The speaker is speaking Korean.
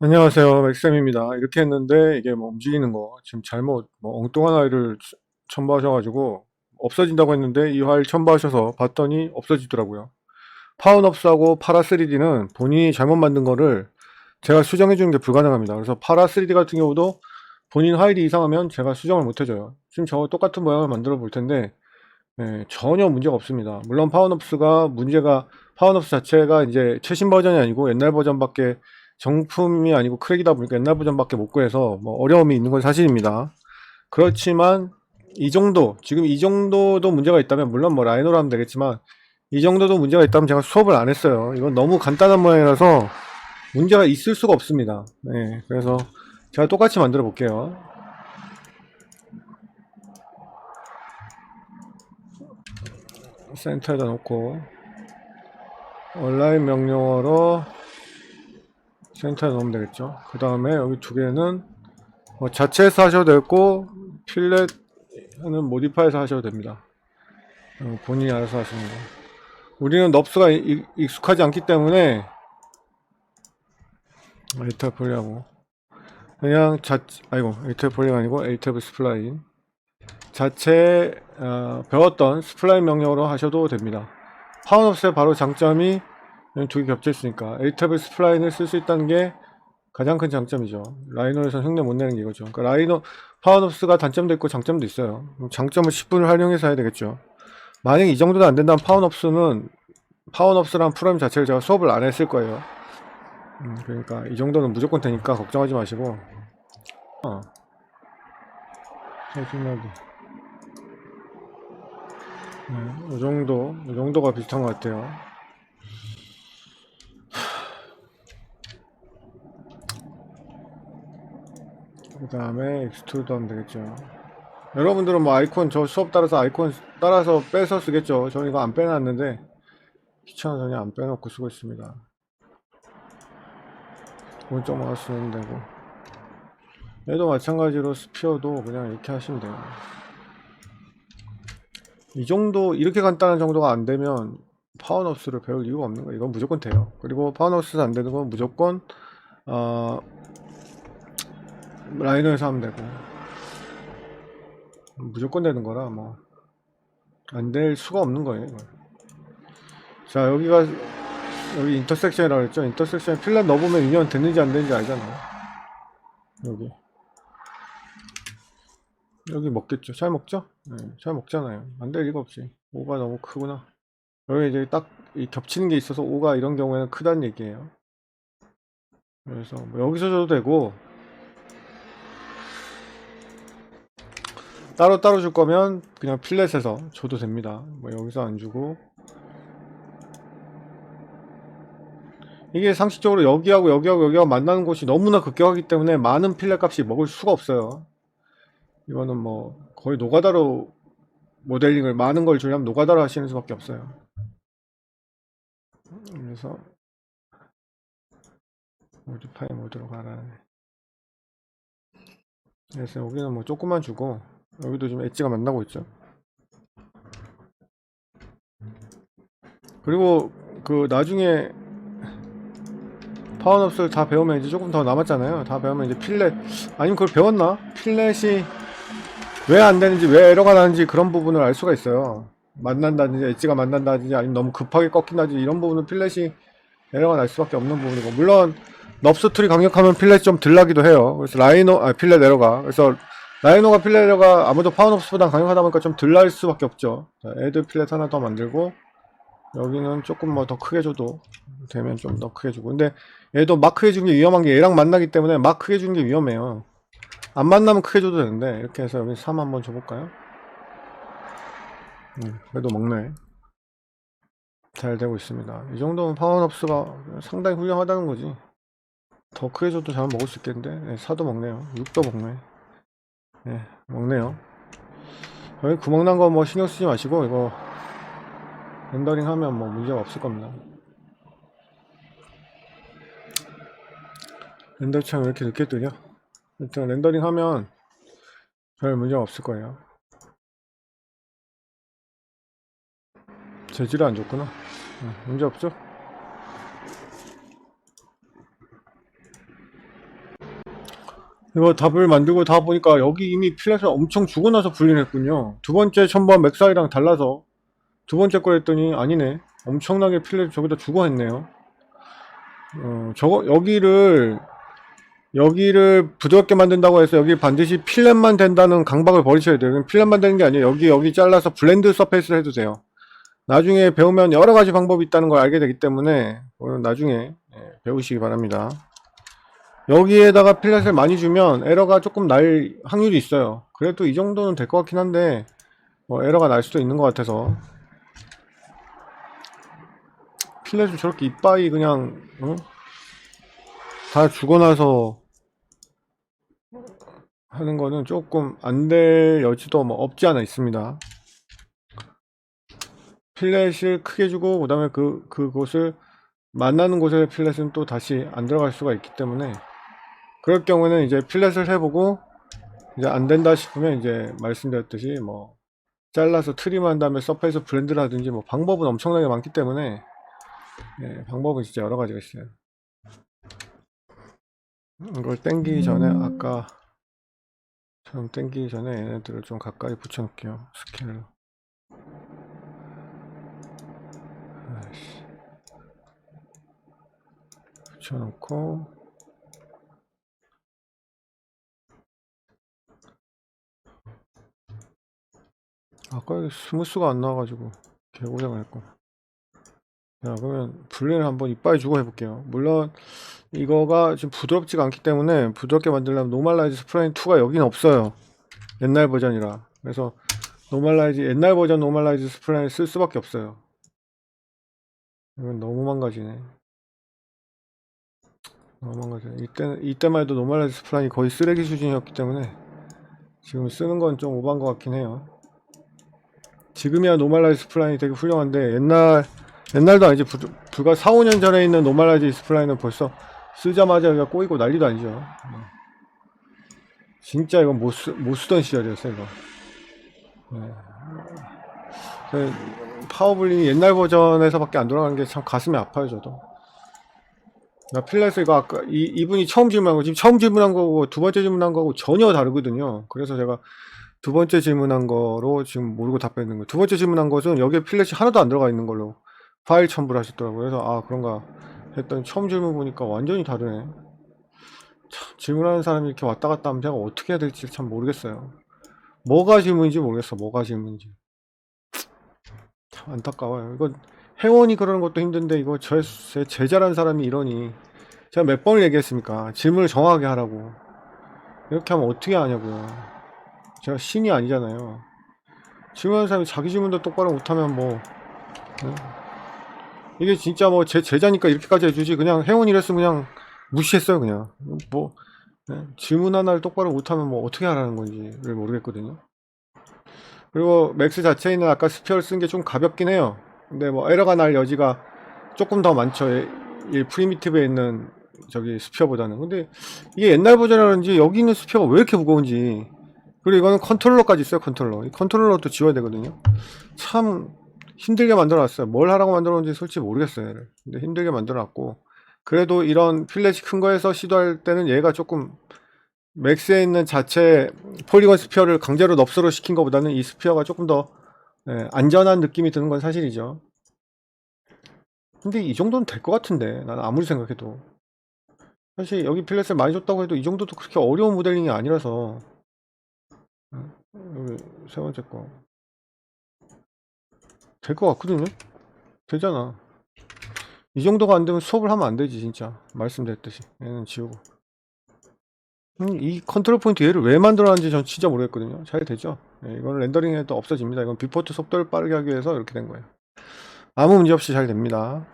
안녕하세요. 맥쌤입니다. 이렇게 했는데 이게 뭐 움직이는 거 지금 잘못 뭐 엉뚱한 아이를 첨부하셔가지고 없어진다고 했는데 이 파일 첨부하셔서 봤더니 없어지더라고요. 파운업스하고 파라3D는 본인이 잘못 만든 거를 제가 수정해 주는 게 불가능합니다. 그래서 파라3D 같은 경우도 본인 파일이 이상하면 제가 수정을 못 해줘요. 지금 저 똑같은 모양을 만들어 볼 텐데 예, 전혀 문제가 없습니다. 물론 파운업스가 문제가 파운업스 자체가 이제 최신 버전이 아니고 옛날 버전밖에 정품이 아니고 크랙이다 보니까 옛날 버전밖에 못 구해서 뭐 어려움이 있는 건 사실입니다. 그렇지만 이 정도 지금 이 정도도 문제가 있다면 물론 뭐 라이노로 하면 되겠지만 이 정도도 문제가 있다면 제가 수업을 안 했어요. 이건 너무 간단한 모양이라서 문제가 있을 수가 없습니다. 네, 그래서 제가 똑같이 만들어 볼게요. 센터에다 놓고 온라인 명령어로 센터에 넣으면 되겠죠. 그 다음에 여기 두 개는 뭐 자체에서 하셔도 되고 필렛 하는 모디파이에서 하셔도 됩니다. 어, 본인이 알아서 하시는 거. 우리는 넙스가 이- 익숙하지 않기 때문에 에이터 폴리하고 그냥 자 아이고 에이터 폴리가 아니고 에이터 스플라인 자체 어, 배웠던 스플라인 명령으로 하셔도 됩니다. 파운업스의 바로 장점이 두 개 겹쳐 있으니까 에이터블 스플라인을 쓸 수 있다는 게 가장 큰 장점이죠. 라이노에서 흉내 못 내는 게 이거죠. 그러니까 라이노 파운업스가 단점도 있고 장점도 있어요. 장점을 10분을 활용해서 해야 되겠죠. 만약 이 정도도 안 된다면 파운업스는 파운업스란 프로그램 자체를 제가 수업을 안 했을 거예요. 음, 그러니까 이 정도는 무조건 되니까 걱정하지 마시고. 어. 세팅하기. 네, 이 정도, 이 정도가 비슷한 것 같아요. 그 다음에 익스트루드 하면 되겠죠. 여러분들은 뭐 아이콘 저 수업 따라서 아이콘 따라서 빼서 쓰겠죠. 저는 이거 안 빼놨는데 귀찮아서 그냥 안 빼놓고 쓰고 있습니다. 오른쪽 마우스 쓰면 되고 얘도 마찬가지로 스피어도 그냥 이렇게 하시면 돼요. 이 정도 이렇게 간단한 정도가 안 되면 파워너스를 배울 이유가 없는 거예요. 이건 무조건 돼요. 그리고 파워너스가 안 되는 건 무조건 어, 라이너에서 하면 되고 무조건 되는 거라 뭐 안 될 수가 없는 거예요. 이건. 자 여기가 여기 인터섹션이라고 했죠. 인터섹션에 필렛 넣어보면 인연 됐는지 안 됐는지 알잖아요. 여기 여기 먹겠죠. 잘 먹죠? 네, 잘 먹잖아요. 안 될 리가 없지. 오가 너무 크구나. 여기 이제 딱이 겹치는 게 있어서 오가 이런 경우에는 크다는 얘기예요. 그래서 뭐 여기서 줘도 되고 따로 따로 줄 거면 그냥 필렛에서 줘도 됩니다. 뭐 여기서 안 주고 이게 상식적으로 여기하고 여기하고 여기하고 만나는 곳이 너무나 급격하기 때문에 많은 필렛 값이 먹을 수가 없어요. 이거는 뭐 거의 노가다로 모델링을 많은 걸 주려면 노가다로 하시는 수밖에 없어요. 그래서 모디파이 모드로 가라. 그래서 여기는 뭐 조금만 주고 여기도 지금 엣지가 만나고 있죠. 그리고 그 나중에 파워업스를 다 배우면 이제 조금 더 남았잖아요. 다 배우면 이제 필렛 아니면 그걸 배웠나? 필렛이 왜 안 되는지 왜 에러가 나는지 그런 부분을 알 수가 있어요. 만난다든지 엣지가 만난다든지 아니면 너무 급하게 꺾인다든지 이런 부분은 필렛이 에러가 날 수밖에 없는 부분이고 물론 넙스 툴이 강력하면 필렛이 좀덜 나기도 해요. 그래서 라이노 아 필렛 에러가 그래서 라이노가 에러가 아무도 파운업스보다 강력하다 보니까 좀 덜 날 수밖에 없죠. 자, 애드 필렛 하나 더 만들고 여기는 조금 뭐 더 크게 줘도 되면 좀 더 크게 주고 근데 얘도 막 크게 주는 게 위험한 게 얘랑 만나기 때문에 막 크게 주는 게 위험해요. 안 만나면 크게 줘도 되는데 이렇게 해서 여기 3 한번 줘볼까요? 음, 그래도 먹네. 잘 되고 있습니다. 이 정도면 파워업스가 상당히 훌륭하다는 거지. 더 크게 줘도 잘 먹을 수 있겠는데 네, 사도 먹네요. 6도 먹네. 네, 먹네요. 여기 구멍 난 거 뭐 신경 쓰지 마시고 이거 렌더링 하면 뭐 문제가 없을 겁니다. 렌더 창왜 이렇게 늦게 뜨냐? 일단 렌더링 하면 별 문제가 없을 거예요. 재질이 안 좋구나. 응, 문제 없죠? 이거 답을 만들고 다 보니까 여기 이미 필렛을 엄청 주고 나서 분리했군요. 두 번째 첨부한 맥사이랑 달라서 두 번째 거 했더니 아니네. 엄청나게 필렛 저기다 주고 했네요. 어, 저거 여기를 여기를 부드럽게 만든다고 해서 여기 반드시 필렛만 된다는 강박을 버리셔야 돼요. 필렛만 되는 게 아니에요. 여기 여기 잘라서 블렌드 서페이스를 해도 돼요. 나중에 배우면 여러 가지 방법이 있다는 걸 알게 되기 때문에 나중에 예, 배우시기 바랍니다. 여기에다가 필렛을 많이 주면 에러가 조금 날 확률이 있어요. 그래도 이 정도는 될 것 같긴 한데 뭐 에러가 날 수도 있는 것 같아서 필렛을 저렇게 이빠이 그냥 어? 다 주고 나서 하는 거는 조금 안 될 여지도 뭐 없지 않아 있습니다. 필렛을 크게 주고 그 다음에 그 그곳을 만나는 곳에 필렛은 또 다시 안 들어갈 수가 있기 때문에 그럴 경우에는 이제 필렛을 해보고 이제 안 된다 싶으면 이제 말씀드렸듯이 뭐 잘라서 트림한 다음에 서페이스 브랜드를 하든지 뭐 방법은 엄청나게 많기 때문에 예, 방법은 진짜 여러 가지가 있어요. 이걸 땡기기 전에 아까 처럼 땡기기 전에 얘네들을 좀 가까이 붙여놓을게요. 아이씨. 붙여놓고 아까 스무스가 안 나와가지고 개고생을 했고 자 그러면 분리를 한번 이빨 주고 해볼게요. 물론 이거가 지금 부드럽지가 않기 때문에 부드럽게 만들려면 노멀라이즈 스프라인 2가 여기는 없어요. 옛날 버전이라. 그래서 노멀라이즈 옛날 버전 노멀라이즈 스프라인 쓸 수밖에 없어요. 이건 너무 망가지네. 너무 망가져 이때, 이때만 해도 노멀라이즈 스프라인이 거의 쓰레기 수준이었기 때문에 지금 쓰는 건 좀 오반 것 같긴 해요 지금이야 노멀라이즈 스플라인이 되게 훌륭한데 옛날 옛날도 아니지 부, 불과 4, 5년 전에 있는 노멀라이즈 스플라인은 벌써 쓰자마자 그냥 꼬이고 난리도 아니죠 네. 진짜 이건 못, 쓰, 못 쓰던 시절이었어요 이거 네. 그 파워블링이 옛날 버전에서밖에 안 돌아가는 게 참 가슴이 아파요 저도 나 필렛을 이거 아까 이, 이분이 처음 질문한 거 지금 처음 질문한 거고 두 번째 질문한 거고 전혀 다르거든요 그래서 제가 두 번째 질문한 거로 지금 모르고 답변했는 거예요. 두 번째 질문한 것은 여기에 필렛이 하나도 안 들어가 있는 걸로 파일 첨부를 하셨더라고요. 그래서 아 그런가 했더니 처음 질문 보니까 완전히 다르네. 참, 질문하는 사람이 이렇게 왔다 갔다 하면 제가 어떻게 해야 될지 참 모르겠어요. 뭐가 질문인지 모르겠어. 뭐가 질문인지. 참 안타까워요. 이거 회원이 그러는 것도 힘든데 이거 저, 제 제자란 사람이 이러니 제가 몇 번을 얘기했습니까? 질문을 정확하게 하라고. 이렇게 하면 어떻게 하냐고요. 제가 신이 아니잖아요. 질문하는 사람이 자기 질문도 똑바로 못하면 뭐 네? 이게 진짜 뭐 제 제자니까 이렇게까지 해주지 그냥 회원이랬으면 그냥 무시했어요 그냥 뭐 네? 질문 하나를 똑바로 못하면 뭐 어떻게 하라는 건지를 모르겠거든요. 그리고 맥스 자체에 있는 아까 스피어를 쓴 게 좀 가볍긴 해요. 근데 뭐 에러가 날 여지가 조금 더 많죠. 이 프리미티브에 있는 저기 스피어보다는. 근데 이게 옛날 버전이라는지 여기 있는 스피어가 왜 이렇게 무거운지 그리고 이거는 컨트롤러까지 있어요 컨트롤러. 이 컨트롤러도 지워야 되거든요. 참 힘들게 만들어 놨어요. 뭘 하라고 만들어 놨는지 솔직히 모르겠어요 얘를. 근데 힘들게 만들어 놨고. 그래도 이런 필렛이 큰 거에서 시도할 때는 얘가 조금 맥스에 있는 자체 폴리곤 스피어를 강제로 넙스로 시킨 것보다는 이 스피어가 조금 더 예, 안전한 느낌이 드는 건 사실이죠. 근데 이 정도는 될 것 같은데 나는 아무리 생각해도. 사실 여기 필렛을 많이 줬다고 해도 이 정도도 그렇게 어려운 모델링이 아니라서 여기 세 번째 거. 될 것 같거든요? 되잖아. 이 정도가 안 되면 수업을 하면 안 되지, 진짜. 말씀드렸듯이. 얘는 지우고. 음, 이 컨트롤 포인트 얘를 왜 만들어놨는지 전 진짜 모르겠거든요. 잘 되죠? 네, 이건 렌더링해도 없어집니다. 이건 비포트 속도를 빠르게 하기 위해서 이렇게 된 거예요. 아무 문제 없이 잘 됩니다.